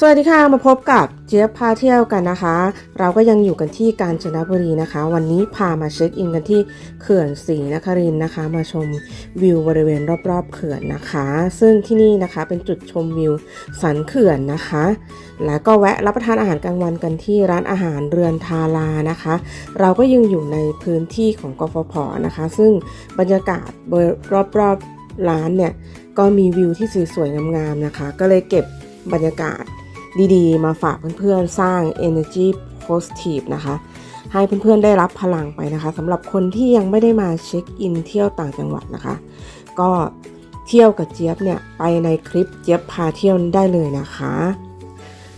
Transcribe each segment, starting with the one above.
สวัสดีค่ะมาพบกับเจี๊ยบพาเที่ยวกันนะคะ เราก็ยังอยู่กันที่กาญจนบุรีนะคะ วันนี้พามาเช็คอินกันที่เขื่อนศรีนครินนะคะ มาชมวิวบริเวณรอบๆเขื่อนนะคะ ซึ่งที่นี่นะคะเป็นจุดชมวิวสันเขื่อนนะคะ แล้วก็แวะรับประทานอาหารกลางวันกันที่ร้านอาหารเรือนทารานะคะ เราก็ยังอยู่ในพื้นที่ของกฟผนะคะ ซึ่งบรรยากาศรอบๆร้านเนี่ยก็มีวิวที่สวยๆงามๆนะคะ ก็เลยเก็บบรรยากาศ ดีๆ มาฝากเพื่อนๆสร้าง energy positive นะคะให้เพื่อนๆได้รับพลังไปนะคะสำหรับคนที่ยังไม่ได้มาเช็คอินเที่ยวต่างจังหวัดนะคะ ก็เที่ยวกับเจี๊ยบเนี่ยไปในคลิปเจี๊ยบพาเที่ยวได้เลยนะคะ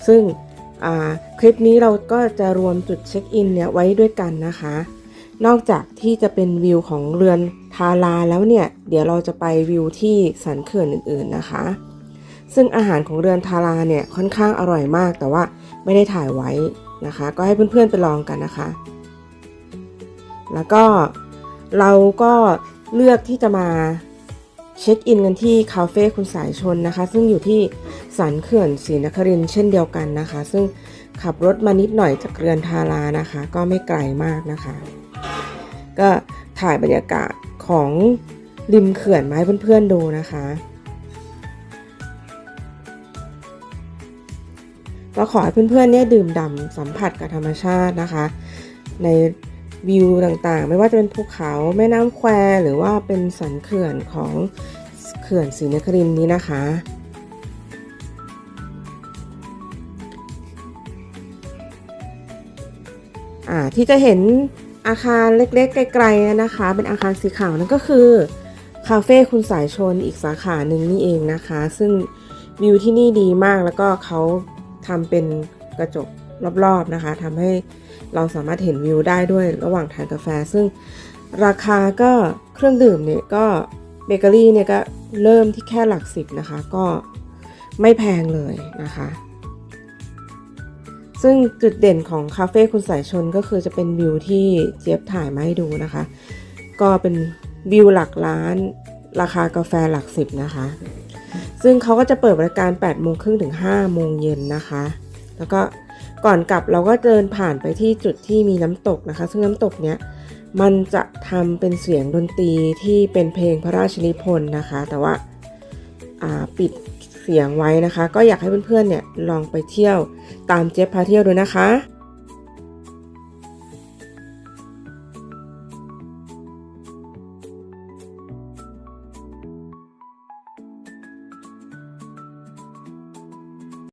ซึ่งคลิปนี้เราก็จะรวมจุดเช็คอินเนี่ยไว้ด้วยกันนะคะ นอกจากที่จะเป็นวิวของเรือนทาราแล้วเนี่ย เดี๋ยวเราจะไปวิวที่สันเขื่อนอื่นๆนะคะ ซึ่งอาหารของเรือนทาราเนี่ยค่อนข้างอร่อยมาก แต่ว่าไม่ได้ถ่ายไว้นะคะ ก็ให้เพื่อนๆไปลองกันนะคะ แล้วก็เราก็เลือกที่จะมาเช็คอินกันที่คาเฟ่คุณสายชนนะคะ ซึ่งอยู่ที่สันเขื่อนศรีนครินเช่นเดียวกันนะคะ ซึ่งขับรถมานิดหน่อยจากเรือนทารานะคะ ก็ไม่ไกลมากนะคะ ก็ถ่ายบรรยากาศของริมเขื่อนมาให้เพื่อนๆดูนะคะ ก็ขอให้เพื่อนๆเนี่ยดื่มด่ำสัมผัสกับธรรมชาตินะคะ ในวิวต่างๆ ไม่ว่าจะเป็นภูเขาแม่น้ำแควหรือว่าเป็นสันเขื่อนของเขื่อนศรีนครินนี้นะคะอ่าที่จะเห็นอาคารเล็กๆ ไกลๆนะคะ เป็นอาคารสีขาวนั่นก็คือ คาเฟ่คุณสายชนอีกสาขาหนึ่งนี่เองนะคะ ซึ่งวิวที่นี่ดีมากแล้วก็เขา ทำเป็นกระจกรอบๆนะคะทำให้เราสามารถเห็นวิวได้ด้วยระหว่างทานกาแฟ ซึ่งราคาก็เครื่องดื่มเนี่ยก็เบเกอรี่เนี่ยก็เริ่มที่แค่หลักสิบนะคะ ก็ไม่แพงเลยนะคะ ซึ่งจุดเด่นของคาเฟ่คุณสายชนก็คือจะเป็นวิวที่เจี๊ยบถ่ายมาให้ดูนะคะ ก็เป็นวิวหลักล้าน ราคากาแฟหลักสิบนะคะ ซึ่งเขาก็จะเปิดบริการ 8 โมงครึ่งถึง 5 โมงเย็นนะคะ แล้วก็ก่อนกลับเราก็เดินผ่านไปที่จุดที่มีน้ำตกนะคะ ซึ่งน้ำตกเนี้ยมันจะทำเป็นเสียงดนตรีที่เป็นเพลงพระราชนิพนธ์นะคะ แต่ว่าาปิดเสียงไว้นะคะ ก็อยากให้เพื่อนๆเนี่ยลองไปเที่ยวตามเจ๊พาเที่ยวดูนะคะ